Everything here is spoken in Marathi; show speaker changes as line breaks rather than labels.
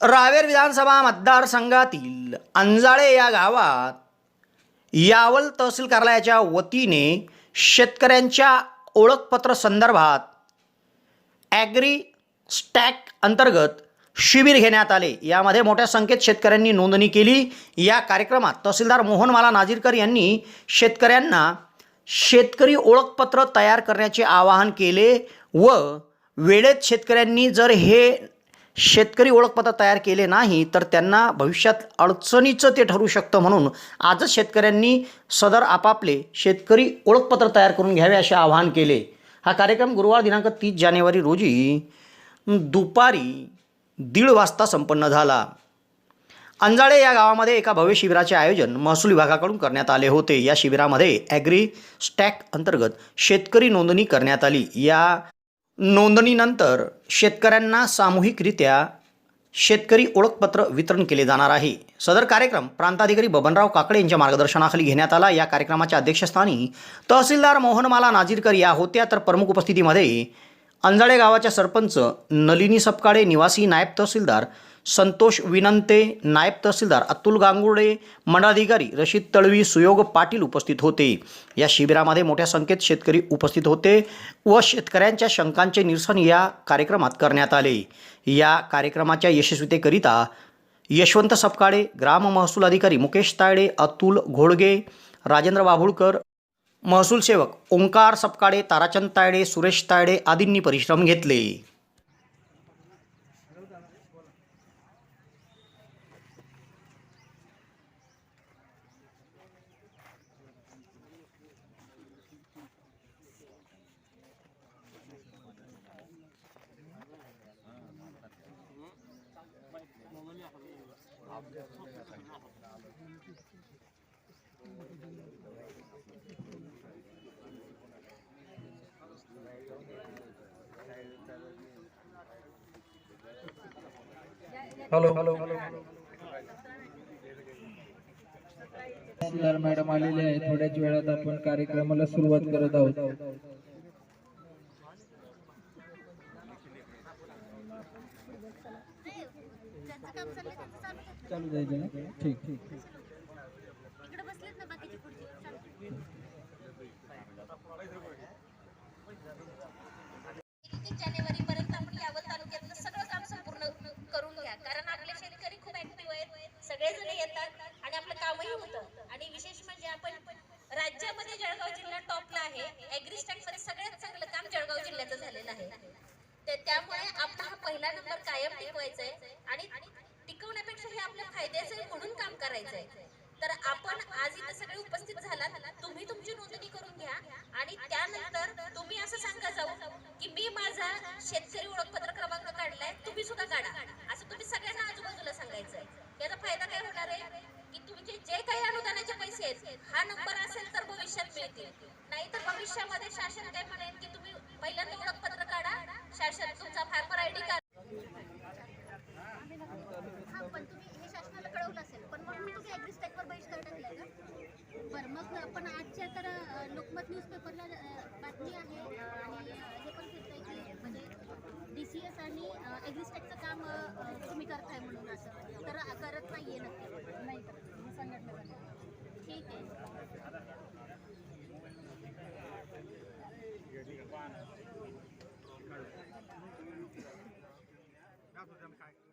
रावेर विधानसभा मतदारसंघातील अंजाळे या गावात यावल तहसील कार्यालयाच्या वतीने शेतकऱ्यांच्या ओळखपत्र संदर्भात ॲग्री स्टॅक अंतर्गत शिबिर घेण्यात आले. यामध्ये मोठ्या संख्येत शेतकऱ्यांनी नोंदणी केली. या कार्यक्रमात तहसीलदार मोहनमाला नाजीरकर यांनी शेतकऱ्यांना शेतकरी ओळखपत्र तयार करण्याचे आवाहन केले व वेळेत शेतकऱ्यांनी जर हे शेतकरी ओळखपत्र तयार केले नाही तर त्यांना भविष्यात अडचणीचं ते ठरू शकतं म्हणून आजच शेतकऱ्यांनी सदर आपापले शेतकरी ओळखपत्र तयार करून घ्यावे असे आवाहन केले. हा कार्यक्रम गुरुवार दिनांक तीस जानेवारी रोजी दुपारी दीड वाजता संपन्न झाला. अंजाळे या गावामध्ये एका भव्य शिबिराचे आयोजन महसूल विभागाकडून करण्यात आले होते. या शिबिरामध्ये ॲग्री स्टॅक अंतर्गत शेतकरी नोंदणी करण्यात आली. या नोंदणीनंतर शेतकऱ्यांना सामूहिकरित्या शेतकरी ओळखपत्र वितरण केले जाणार आहे. सदर कार्यक्रम प्रांताधिकारी बबनराव काकडे यांच्या मार्गदर्शनाखाली घेण्यात आला. या कार्यक्रमाच्या अध्यक्षस्थानी तहसीलदार मोहनमाला नाजीरकर या होत्या. तर प्रमुख उपस्थितीमध्ये अंजाळे गावाच्या सरपंच नलिनी सपकाळे निवासी नायब तहसीलदार संतोष विनंते नायब तहसीलदार अतुल गांगुळे मंडळाधिकारी रशीद तळवी सुयोग पाटील उपस्थित होते. या शिबिरामध्ये मोठ्या संख्येत शेतकरी उपस्थित होते व शेतकऱ्यांच्या शंकांचे निरसन या कार्यक्रमात करण्यात आले. या कार्यक्रमाच्या यशस्वीतेकरिता यशवंत सपकाळे ग्राम महसूल अधिकारी मुकेश तायडे अतुल घोडगे राजेंद्र बाभुळकर महसूल सेवक ओंकार सपकाळे ताराचंद तायडे सुरेश तायडे आदींनी परिश्रम घेतले.
हॅलो. हॅलो. तहसीलदार मॅडम आलेले आहे थोड्याच वेळात आपण कार्यक्रमाला सुरुवात करत आहोत. चालू द्यायचं ना? ठीक ठीक.
चालू. जानेवारी पर्यंत आपण यावत तालुक्यातलं सगळं काम संपूर्ण करून घ्या. कारण आपले शेतकरी खूप ऍक्टिव्ह आहेत. सगळेजण येतात आणि आपलं कामही होतं. आणि विशेष म्हणजे आपण राज्यामध्ये जळगाव जिल्हा टॉपला आहे. ऍग्रिस्टॅकमध्ये सगळ्यात चांगलं काम जळगाव जिल्ह्याचं झालेलं आहे. ते त्यामुळे आपण हा पहिला नंबर कायम टिकवायचा आहे. आणि टिकवण्यापेक्षा हे आपल्या फायद्याचं आहे म्हणून काम करायचं आहे. तर आपण आज इथे सगळे उपस्थित झालात. तुम्ही तुमची नोंदणी करून घ्या. आणि त्यानंतर तुम्ही असं सांगा जाऊ की मी माझा शेतकरी ओळखपत्र क्रमांक काढलाय तुम्ही सुद्धा काढा. असं तुम्ही सगळ्यांना आजूबाजूला सांगायचं आहे याचा फायदा काय होणार आहे? की तुमचे जे काही अनुदानाचे पैसे आहेत हा नंबर असेल तर भविष्यात मिळतील. नाही तर भविष्यामध्ये शासन काय म्हणेल की तुम्ही पहिल्यांदा ओळखपत्र काढा शासन तुमचा फार्मर आय डी कार्ड
हा पण तुम्ही त्यांच्या ॲग्री टॅगवर बहिष्कार टाकला का? बरं मग पण आजच्या तर लोकमत न्यूजपेपरला बातमी आहे आणि हे पण फिरतंय की म्हणजे डी सी एस आणि ॲग्रिस्टॅगचं काम तुम्ही करताय म्हणून असं. तर करत नाही आहे नक्की. नाही करत मी ठीक आहे. काय